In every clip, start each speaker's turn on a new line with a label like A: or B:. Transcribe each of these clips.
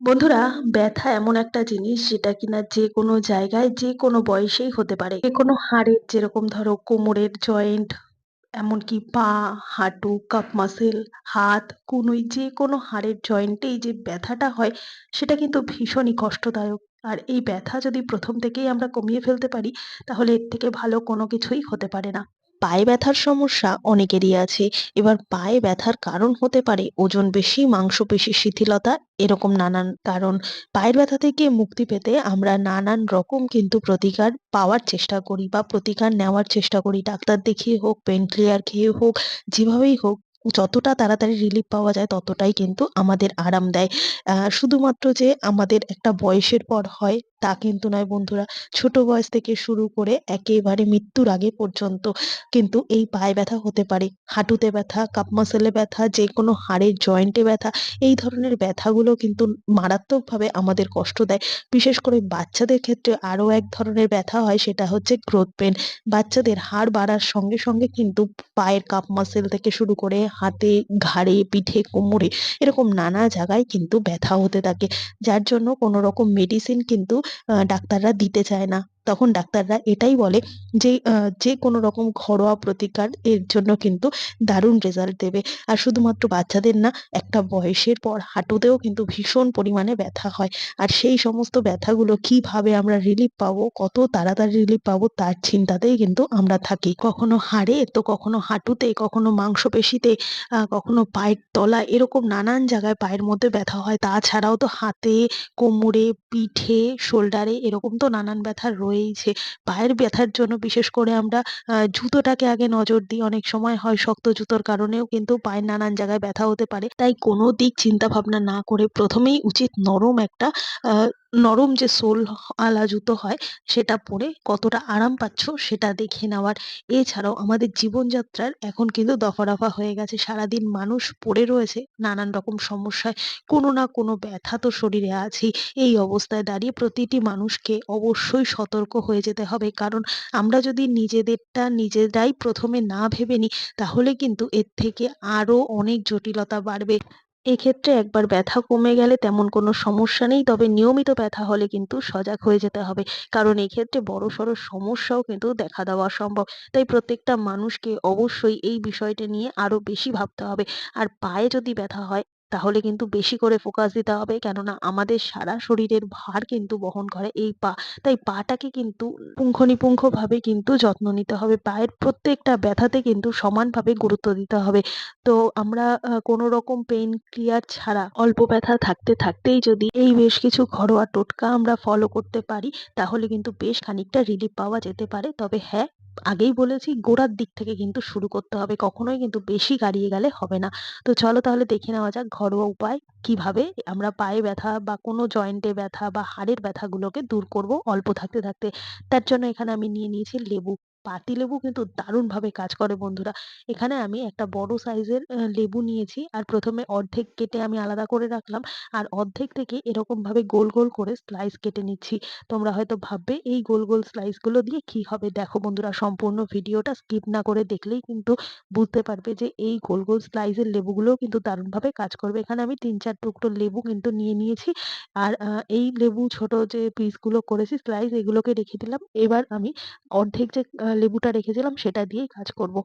A: বন্ধুরা, ব্যথা এমন একটা জিনিস যেটা কিনা যে কোনো জায়গায় যে কোনো বয়সেই হতে পারে। যে কোনো হাড়ের যেরকম ধরো কোমরের জয়েন্ট এমনকি পা, হাঁটু কাপ মাসেল হাত, কনুই যে কোনো হাড়ের জয়েন্টেই যে ব্যথাটা হয়, সেটা কিন্তু ভীষণই কষ্টদায়ক। আর এই ব্যথা যদি প্রথম থেকেই আমরা কমিয়ে ফেলতে পারি, তাহলে এর থেকে ভালো কোনো কিছুই হতে পারে না। পায়ে ব্যথার সমস্যা অনেকেরই আছে। এবার পায়ে ব্যথার কারণ হতে পারে ওজন বেশি মাংসপেশি শিথিলতা এরকম নানান কারণ। পায়ের ব্যথা থেকে মুক্তি পেতে আমরা নানান রকম কিন্তু প্রতিকার পাওয়ার চেষ্টা করি বা প্রতিকার নেওয়ার চেষ্টা করি। ডাক্তার দেখিয়ে হোক, পেন ক্লিয়ার খেয়ে হোক, যেভাবেই হোক যতটা তাড়াতাড়ি রিলিফ পাওয়া যায় ততটাই কিন্তু আমাদের আরাম দেয়। শুধুমাত্র যে আমাদের একটা বয়সের পর হয় তা কিন্তু নয় বন্ধুরা, ছোট বয়স থেকে শুরু করে একেবারে মৃত্যুর আগে পর্যন্ত কিন্তু এই পায়ে ব্যথা হতে পারে। হাঁটুতে ব্যথা কাপ মাসেলে ব্যথা যে কোনো হাড়ের জয়েন্টে ব্যথা, এই ধরনের ব্যথাগুলো কিন্তু মারাত্মকভাবে আমাদের কষ্ট দেয়। বিশেষ করে বাচ্চাদের ক্ষেত্রে আরও এক ধরনের ব্যথা হয় সেটা হচ্ছে গ্রোথ পেন বাচ্চাদের হাড় বাড়ার সঙ্গে সঙ্গে কিন্তু পায়ের কাপ মাসেল থেকে শুরু করে হাতে, ঘাড়ে, পিঠে, কোমরে এরকম নানা জায়গায় কিন্তু ব্যথা হতে থাকে। যার জন্য কোনো রকম মেডিসিন কিন্তু ডাক্তাররা দিতে চায় না। তখন ডাক্তাররা এটাই বলে যে যে কোনো রকম ঘরোয়া প্রতিকার এর জন্য কিন্তু দারুণ রেজাল্ট দেবে। আর শুধুমাত্র বাচ্চাদের না, একটা বয়সের পর হাঁটুতেও কিন্তু ভীষণ পরিমাণে ব্যথা হয়। আর সেই সমস্ত ব্যথাগুলো কীভাবে আমরা রিলিফ পাবো, কত তাড়াতাড়ি রিলিফ পাবো তার চিন্তাতেই কিন্তু আমরা থাকি। কখনো হাড়ে, তো কখনো হাঁটুতে, কখনো মাংসপেশিতে কখনো পায়ের তলা, এরকম নানান জায়গায় পায়ের মধ্যে ব্যথা হয়। তাছাড়াও তো হাতে, কোমরে, পিঠে, শোল্ডারে, এরকম তো নানান ব্যথা রয়েইছে পায়ের ব্যথার জন্য বিশেষ করে আমরা জুতোটাকে আগে নজর দিই। অনেক সময় হয় শক্ত জুতোর কারণেও কিন্তু পায়ের নানান জায়গায় ব্যথা হতে পারে। তাই কোনো দিক চিন্তা ভাবনা না করে প্রথমেই উচিত নরম একটা আহ, নরম যে সোল আলা জুতো হয়, সেটা পরে কতটা আরাম পাচ্ছ সেটা দেখে নেওয়ার। এছাড়াও আমাদের জীবনযাত্রার এখন কিন্তু দফা রফা হয়ে গেছে। সারাদিন মানুষ পড়ে রয়েছে, নানান রকম সমস্যায়, কোনো না কোনো ব্যথা তো শরীরে আছেই। এই অবস্থায় দাঁড়িয়ে প্রতিটি মানুষকে অবশ্যই সতর্ক হয়ে যেতে হবে। কারণ আমরা যদি নিজেদেরটা নিজেরাই প্রথমে না ভেবে নিই, তাহলে কিন্তু এর থেকে আরও অনেক জটিলতা বাড়বে। এক্ষেত্রে একবার ব্যথা কমে গেলে তেমন কোনো সমস্যা নেই, তবে নিয়মিত ব্যথা হলে কিন্তু সজাগ হয়ে যেতে হবে। কারণ এক্ষেত্রে বড়সড় সমস্যাও কিন্তু দেখা দেওয়া সম্ভব। তাই প্রত্যেকটা মানুষকে অবশ্যই এই বিষয়টা নিয়ে আরও বেশি ভাবতে হবে। আর পায়ে যদি ব্যথা হয় তাহলে কিন্তু বেশি করে ফোকাস দিতে হবে। কেননা আমাদের সারা শরীরের ভার কিন্তু বহন করে এই পা। তাই পাটাকে কিন্তু পুঙ্খানুপুঙ্খভাবে কিন্তু যত্ন নিতে হবে। পায়ের প্রত্যেকটা ব্যথাতে কিন্তু সমানভাবে গুরুত্ব দিতে হবে। তো আমরা কোনো রকম পেইন ক্লিয়ার ছাড়া অল্প ব্যথা থাকতে থাকতেই যদি এই বেশ কিছু ঘরোয়া টোটকা আমরা ফলো করতে পারি, তাহলে কিন্তু বেশ খানিকটা রিলিফ পাওয়া যেতে পারে। তবে হ্যাঁ আগেই বলেছি গোড়ার দিক থেকে কিন্তু শুরু করতে হবে, কখনোই কিন্তু বেশি গাড়িয়ে গেলে হবে না। তো চলো তাহলে দেখে নেওয়া যাক ঘরোয়া উপায় কীভাবে আমরা পায়ে ব্যথা বা কোনো জয়েন্টে ব্যথা বা হাড়ের ব্যথাগুলোকে দূর করব অল্প থাকতে থাকতে। তার জন্য এখানে আমি নিয়ে নিয়েছি লেবু। পাতিলেবু কিন্তু দারুণভাবে কাজ করে বন্ধুরা। এখানে আমি একটা বড় সাইজের লেবু নিয়েছি আর প্রথমে অর্ধেক কেটে আমি আলাদা করে রাখলাম আর অর্ধেক থেকে এরকম ভাবে গোল গোল করে স্লাইস কেটে নিচ্ছি। তোমরা হয়তো ভাববে, এই গোল গোল স্লাইসগুলো দিয়ে কি হবে? দেখো বন্ধুরা, সম্পূর্ণ ভিডিওটা স্কিপ না করে দেখলেই কিন্তু বুঝতে পারবে যে এই গোল গোল স্লাইসের লেবুগুলোও কিন্তু দারুণভাবে কাজ করবে। এখানে আমি তিন, চার টুকরো লেবু কিন্তু নিয়ে নিয়েছি আর এই লেবু ছোট যে পিসগুলো করেছি, স্লাইস এগুলোকে রেখে দিলাম। এবার আমি অর্ধেক যে লেবুটা রেখেছিলাম সেটা দিয়েই কাজ করব।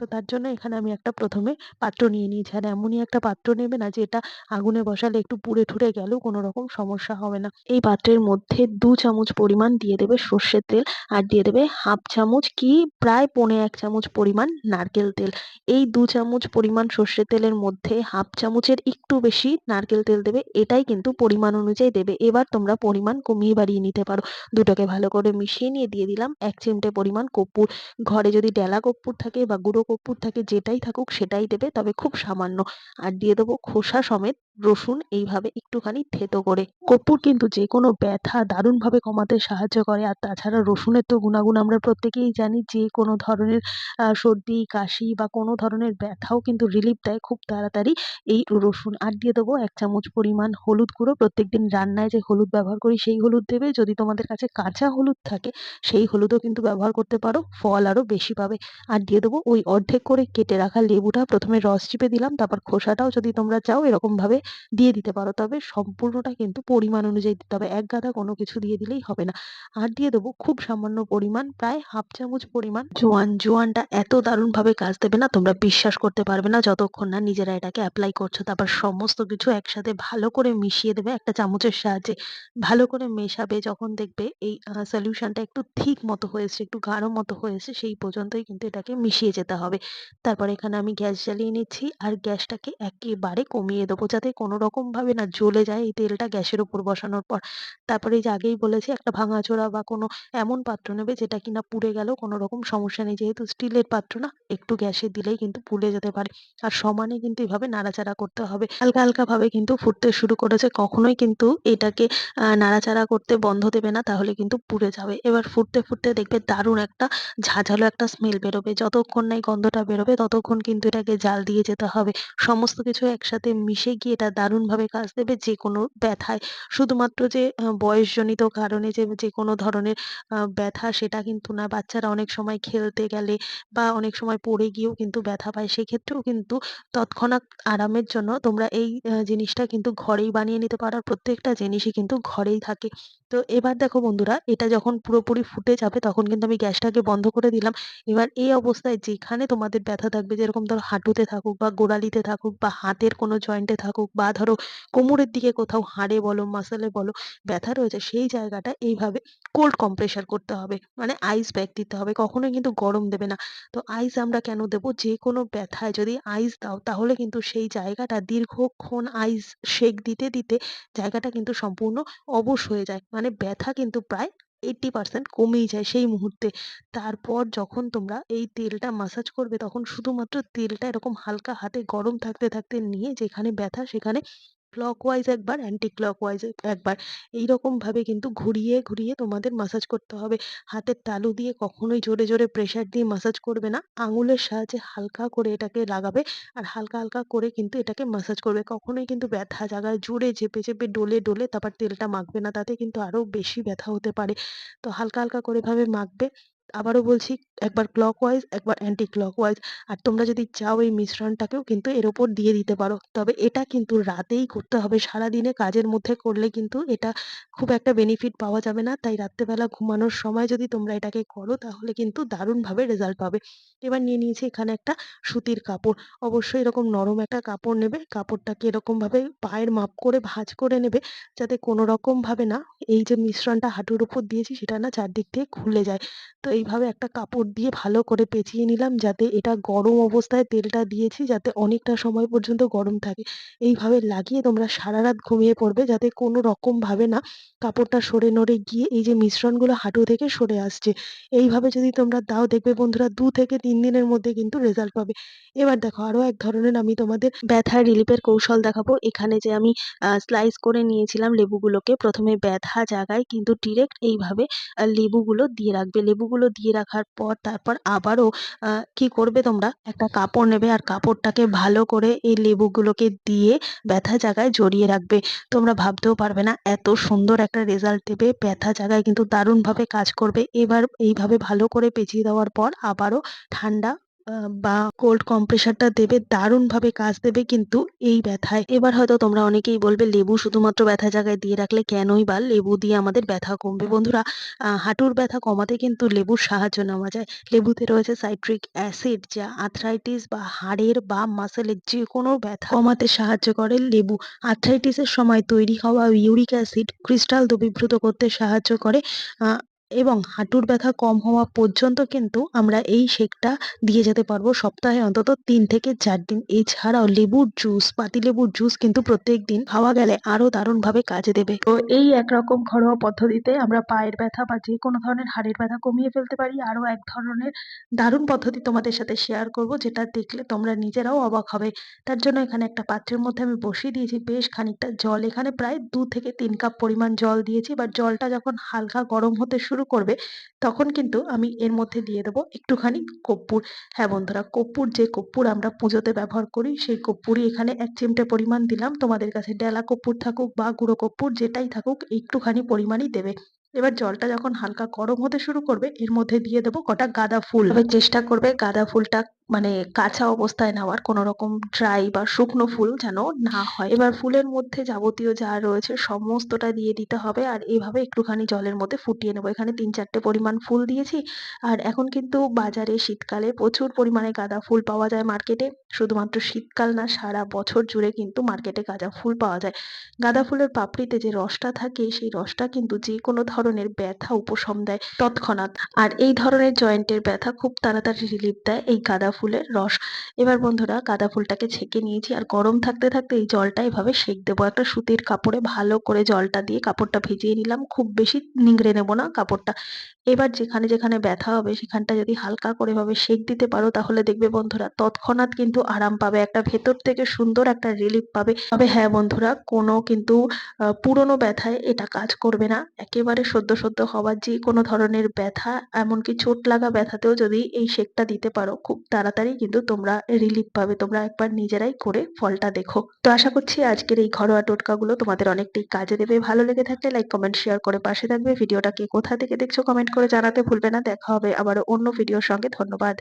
A: তো তার জন্য এখানে আমি একটা প্রথমে পাত্র নিয়ে নিয়েছি। আর এমনই একটা পাত্র নেবে না যেটা আগুনে বসালে একটু পুড়ে ঠুরে গেলেও কোনো রকম সমস্যা হবে না। এই পাত্রের মধ্যে দু চামচ পরিমাণ দিয়ে দেবে সর্ষের তেল আর দিয়ে দেবে হাফ চামচ কি প্রায় পৌনে এক চামচ পরিমাণ নারকেল তেল। এই দু চামচ পরিমাণ সর্ষের তেলের মধ্যে হাফ চামচের একটু বেশি নারকেল তেল দেবে, এটাই কিন্তু পরিমাণ অনুযায়ী দেবে। এবার তোমরা পরিমাণ কমিয়ে বাড়িয়ে নিতে পারো। দুটোকে ভালো করে মিশিয়ে নিয়ে দিয়ে দিলাম এক চিমটে পরিমাণ কর্পূর। ঘরে যদি ডেলা কর্পূর থাকে বা গুঁড়ো কর্পূর থাকে, যেটাই থাকুক সেটাই দেবে, তবে খুব সামান্য। আর দিয়ে দেবো খোসা সমেত রসুন, এইভাবে একটুখানি থেতো করে। কর্পূর কিন্তু যে কোনো ব্যথা দারুণভাবে কমাতে সাহায্য করে। আর তাছাড়া রসুনের তো গুণাগুণ আমরা প্রত্যেকেই জানি যে কোনো ধরনের সর্দি, কাশি বা কোনো ধরনের ব্যথাও কিন্তু রিলিফ দেয় খুব তাড়াতাড়ি এই রসুন। আর দিয়ে দেবো এক চামচ পরিমাণ হলুদ গুঁড়ো। প্রত্যেকদিন রান্নায় যে হলুদ ব্যবহার করি, সেই হলুদ দেবে। যদি তোমাদের কাছে কাঁচা হলুদ থাকে, সেই হলুদও কিন্তু ব্যবহার করতে পারো, ফল আরও বেশি পাবে। আর দিয়ে দেবো ওই অর্ধেক করে কেটে রাখা লেবুটা প্রথমে রস চিপে দিলাম, তারপর খোসাটাও যদি তোমরা চাও এরকম ভাবে দিয়ে দিতে পারো, তবে সম্পূর্ণটা কিন্তু পরিমাণ অনুযায়ী দিতে হবে, এক গাদা কোনো কিছু দিয়ে দিলেই হবে না। আর দিয়ে দেবো খুব সামান্য পরিমাণ, প্রায় হাফ চামচ পরিমাণ জোয়ান, জোয়ানটা এত দারুণভাবে কাজ দেবে না, তোমরা বিশ্বাস করতে পারবে না, যতক্ষণ না নিজেরা এটাকে অ্যাপ্লাই করছ, তারপর সমস্ত কিছু একসাথে ভালো করে মিশিয়ে দেবে একটা চামচের সাহায্যে। ভালো করে মেশাবে, যখন দেখবে এই সলিউশনটা একটু ঠিক মতো হয়েছে, একটু গাঢ় মতো হয়েছে, সেই পর্যন্তই কিন্তু এটাকে মিশিয়ে যেতে হবে। তারপর এখানে আমি গ্যাস জ্বালিয়ে নিচ্ছি আর গ্যাসটাকে একেবারে কমিয়ে দেবো যাতে কোনো না জ্বলে যায় এই তেলটা গ্যাসের উপর বসানোর পর। তারপরে যে আগেই বলেছি একটা ভাঙাচোরা বা কোনো এমন পাত্র নেবে যেটা কিনা পুড়ে গেলেও কোনো রকম সমস্যা নেই। যেহেতু স্টিলের পাত্র না, একটু গ্যাসে দিলেই কিন্তু পুড়ে যেতে পারে। আর সমানে কিন্তু এভাবে নাড়াচাড়া করতে হবে। হালকা হালকা ভাবে কিন্তু ফুটতে শুরু করেছে। কখনোই কিন্তু এটাকে নাড়াচাড়া করতে বন্ধ দেবে না, তাহলে কিন্তু পুড়ে যাবে। এবার ফুটতে ফুটতে দেখবে দারুণ একটা ঝাঁঝালো একটা স্মেল বেরোবে। যতক্ষণ না এই গন্ধটা বেরোবে, ততক্ষণ কিন্তু এটাকে জাল দিয়ে যেতে হবে। সমস্ত কিছু একসাথে মিশে গিয়ে এটা দারুণভাবে কাজ দেবে যে কোনো ব্যথায়। শুধুমাত্র যে বয়সজনিত কারণে যে যে কোনো ধরনের ব্যথা সেটা কিন্তু না। বাচ্চারা অনেক সময় খেলতে গেলে বা অনেক সময় পড়ে গিয়েও কিন্তু ব্যথা পায়। সেক্ষেত্রেও কিন্তু তৎক্ষণাৎ আরামের জন্য তোমরা এই জিনিসটা কিন্তু ঘরেই বানিয়ে নিতে পারো। প্রত্যেকটা জিনিসই কিন্তু ঘরেই থাকে। তো এবার দেখো বন্ধুরা, এটা যখন পুরোপুরি ফুটে যাবে তখন কিন্তু আমি গ্যাসটাকে বন্ধ করে দিলাম। এবার এই অবস্থায় যেখানে তোমাদের ব্যথা থাকবে। যেরকম ধরো হাঁটুতে থাকুক বা গোড়ালিতে থাকুক বা হাতের কোনো জয়েন্টে থাকুক বা ধরো কোমরের দিকে কোথাও হাড়ে বলো মাসেলে বলো, ব্যথা রয়েছে সেই জায়গাটা এইভাবে কোল্ড কম্প্রেসার করতে হবে। মানে আইস প্যাক দিতে হবে। কখনোই কিন্তু গরম দেবে না। তো আইস আমরা কেন দেবো? যে কোনো ব্যথায় যদি আইস দাও, তাহলে কিন্তু সেই জায়গাটা দীর্ঘক্ষণ আইস সেক দিতে দিতে জায়গাটা কিন্তু সম্পূর্ণ অবশ হয়ে যায়। মানে ব্যথা কিন্তু প্রায় এইট্টি পার্সেন্ট কমেই যায় সেই মুহূর্তে। তারপর যখন তোমরা এই তেলটা মাসাজ করবে, তখন শুধুমাত্র তেলটা এরকম হালকা হাতে গরম থাকতে থাকতে নিয়ে যেখানে ব্যথা সেখানে ক্লকওয়াইজ একবার অ্যান্টি ক্লকওয়াইজ একবার। এইরকম ভাবে কিন্তু ঘুরিয়ে ঘুরিয়ে তোমাদের মাসাজ করতে হবে। হাতের তালু দিয়ে কখনোই জোরে জোরে প্রেসার দিয়ে মাসাজ করবে না। আঙুলের সাহায্যে হালকা করে এটাকে লাগাবে আর হালকা হালকা করে কিন্তু এটাকে মাসাজ করবে। কখনোই কিন্তু ব্যথা জায়গায় জোরে চেপে চেপে ডলে, ডোলে তারপর তেলটা মাখবে না। তাতে কিন্তু আরও বেশি ব্যথা হতে পারে। তো হালকা হালকা করে ভাবে মাখবে। আবারও বলছি, একবার ক্লকওয়াইজ একবার অ্যান্টি ক্লকওয়াইজ আর তোমরা যদি চাও এই মিশ্রণটাকেও কিন্তু এর ওপর দিয়ে দিতে পারো। তবে এটা কিন্তু রাতেই করতে হবে, সারাদিনে কাজের মধ্যে করলে কিন্তু এটা খুব একটা বেনিফিট পাওয়া যাবে না। তাই রাত্রেবেলা ঘুমানোর সময় যদি তোমরা এটাকে করো, তাহলে কিন্তু দারুণভাবে রেজাল্ট পাবে। এবার নিয়ে নিয়েছি এখানে একটা সুতির কাপড়। অবশ্যই এরকম নরম একটা কাপড় নেবে, কাপড়টাকে এরকমভাবে পায়ের মাপ করে ভাঁজ করে নেবে, যাতে কোনো রকমভাবে না এই যে মিশ্রণটা হাঁটুর উপর দিয়েছি, সেটা না চারদিক দিয়ে খুলে যায়। তো এইভাবে একটা কাপড় দিয়ে ভালো করে পেঁচিয়ে নিলাম যাতে এটা গরম অবস্থায় তেলটা দিয়েছি যাতে অনেকটা সময় পর্যন্ত গরম থাকে। এইভাবে লাগিয়ে তোমরা সারা রাত ঘুমিয়ে পড়বে যাতে কোনো রকমভাবে না কাপড়টা সরে নড়ে গিয়ে এই যে মিশ্রণগুলো হাঁটু থেকে সরে আসছে। এইভাবে যদি তোমরা দাও দেখবে বন্ধুরা দু থেকে তিন দিনের মধ্যে কিন্তু রেজাল্ট পাবে। এবার দেখো আরও এক ধরনের আমি তোমাদের ব্যথা রিলিফের কৌশল দেখাবো। এখানে যে আমি স্লাইস করে নিয়েছিলাম লেবুগুলোকে প্রথমে ব্যথা জায়গায় কিন্তু ডিরেক্ট এইভাবে লেবুগুলো দিয়ে রাখবে। লেবুগুলো দিয়ে রাখার পর তারপর আবারও কি করবে তোমরা? একটা কাপড় নেবে আর কাপড়টাকে ভালো করে এই লেবুগুলোকে দিয়ে ব্যথা জায়গায় জড়িয়ে রাখবে। তোমরা ভাবতেও পারবে না, এত সুন্দর একটা রেজাল্ট দেবে, ব্যথা জায়গায় কিন্তু দারুণভাবে কাজ করবে। এবার এইভাবে ভালো করে পেঁচিয়ে দেওয়ার পর আবারও ঠান্ডা বা কোল্ড কম্প্রেসারটা দেবে, দারুণভাবে কাজ দেবে কিন্তু এই ব্যথায়। এবার হয়তো তোমরা অনেকেই বলবে, লেবু শুধুমাত্র ব্যথা জায়গায় দিয়ে রাখলে কেনই বা লেবু দিয়ে আমাদের ব্যথা কমবে? বন্ধুরা হাঁটুর ব্যথা কমাতে কিন্তু লেবুর সাহায্য নেওয়া যায়। লেবুতে রয়েছে সাইট্রিক অ্যাসিড যা আর্থ্রাইটিস বা হাড়ের বা মাসেলের যে কোনো ব্যথা কমাতে সাহায্য করে লেবু। আর্থ্রাইটিসের সময় তৈরি হওয়া ইউরিক অ্যাসিড ক্রিস্টাল দ্রবীভূত করতে সাহায্য করে। এবং হাঁটুর ব্যথা কম হওয়া পর্যন্ত কিন্তু আমরা এই শেকটা দিয়ে যেতে পারব সপ্তাহে অন্তত তিন থেকে চার দিন। এছাড়াও লেবুর জুস পাতিলেবুর জুস কিন্তু প্রত্যেক দিন খাওয়া গেলে আরও দারুণভাবে কাজে দেবে। তো এই একরকম ঘরোয়া পদ্ধতিতে আমরা পায়ের ব্যথা বা যে কোনো ধরনের হাড়ের ব্যথা কমিয়ে ফেলতে পারি। আরও এক ধরনের দারুণ পদ্ধতি তোমাদের সাথে শেয়ার করব, যেটা দেখলে তোমরা নিজেরাও অবাক হবে। তার জন্য এখানে একটা পাত্রের মধ্যে আমি বসিয়ে দিয়েছি বেশ খানিকটা জল। এখানে প্রায় দু থেকে তিন কাপ পরিমাণ জল দিয়েছি, বা জলটা যখন হালকা গরম হতে শুরু করবে, তখন কিন্তু আমি এর মধ্যে দিয়ে দেবো একটুখানি কর্পূর হ্যাঁ বন্ধুরা কর্পূর যে কর্পূর আমরা পুজোতে ব্যবহার করি, সেই কর্পূরই এখানে এক চিমটে পরিমাণ দিলাম। তোমাদের কাছে ডেলা কর্পূর থাকুক বা গুঁড়ো কর্পূর যেটাই থাকুক, একটুখানি পরিমাণই দেবে। এবার জলটা যখন হালকা গরম হতে শুরু করবে, এর মধ্যে দিয়ে দেবো কটা গাঁদা ফুল। চেষ্টা করবে গাঁদা ফুলটা মানে কাঁচা অবস্থায় নেওয়ার কোনো রকম ড্রাই বা শুকনো ফুল যেন না হয়। এবার ফুলের মধ্যে যাবতীয় যা রয়েছে সমস্তটা দিয়ে দিতে হবে আর এভাবে একটুখানি জলের মধ্যে ফুটিয়ে নেব। এখানে তিন চারটে পরিমাণ ফুল দিয়েছি আর এখন কিন্তু বাজারে শীতকালে প্রচুর পরিমাণে গাঁদা ফুল পাওয়া যায় মার্কেটে। শুধুমাত্র শীতকাল না সারা বছর জুড়ে কিন্তু মার্কেটে গাঁদা ফুল পাওয়া যায়। গাঁদা ফুলের পাপড়িতে যে রসটা থাকে সেই রসটা কিন্তু যে কোনো ধরনের ব্যথা উপশম দেয় তৎক্ষণাৎ। আর এই ধরনের জয়েন্টের ব্যথা খুব তাড়াতাড়ি রিলিফ দেয় এই গাঁদা ফুলের রস। এবার বন্ধুরা গাঁদা ফুলটাকে ছেঁকে নিয়েছি আর গরম থাকতে থাকতে এই জলটা এভাবে সেঁক দেবো। একটা সুতির কাপড়ে ভালো করে জলটা দিয়ে কাপড়টা ভিজিয়ে নিলাম। খুব বেশি নিংড়ে নেব না কাপড়টা। এবার যেখানে যেখানে ব্যথা হবে সেখানটা যদি হালকা করে ভাবে সেঁক দিতে পারো তাহলে দেখবে বন্ধুরা তৎক্ষণাৎ কিন্তু আরাম পাবে। একটা ভেতর থেকে সুন্দর একটা রিলিফ পাবে। তবে হ্যাঁ বন্ধুরা কোনো কিন্তু পুরনো ব্যথায় এটা কাজ করবে না। একেবারে সদ্য সদ্য হওয়ার যে কোনো ধরনের ব্যথা, এমনকি চোট লাগা ব্যথাতেও যদি এই শেকটা দিতে পারো, খুব তাড়াতাড়ি কিন্তু তোমরা রিলিফ পাবে। তোমরা একবার নিজেরাই করে ফলটা দেখো। তো আশা করছি আজকের এই ঘরোয়া টোটকাগুলো তোমাদের অনেকটাই কাজে দেবে। ভালো লেগে থাকলে লাইক কমেন্ট শেয়ার করে পাশে থাকবে। ভিডিওটাকে কোথা থেকে দেখছ কমেন্ট করে জানাতে ভুলবে না। দেখা হবে আবার অন্য ভিডিওর সঙ্গে। ধন্যবাদ।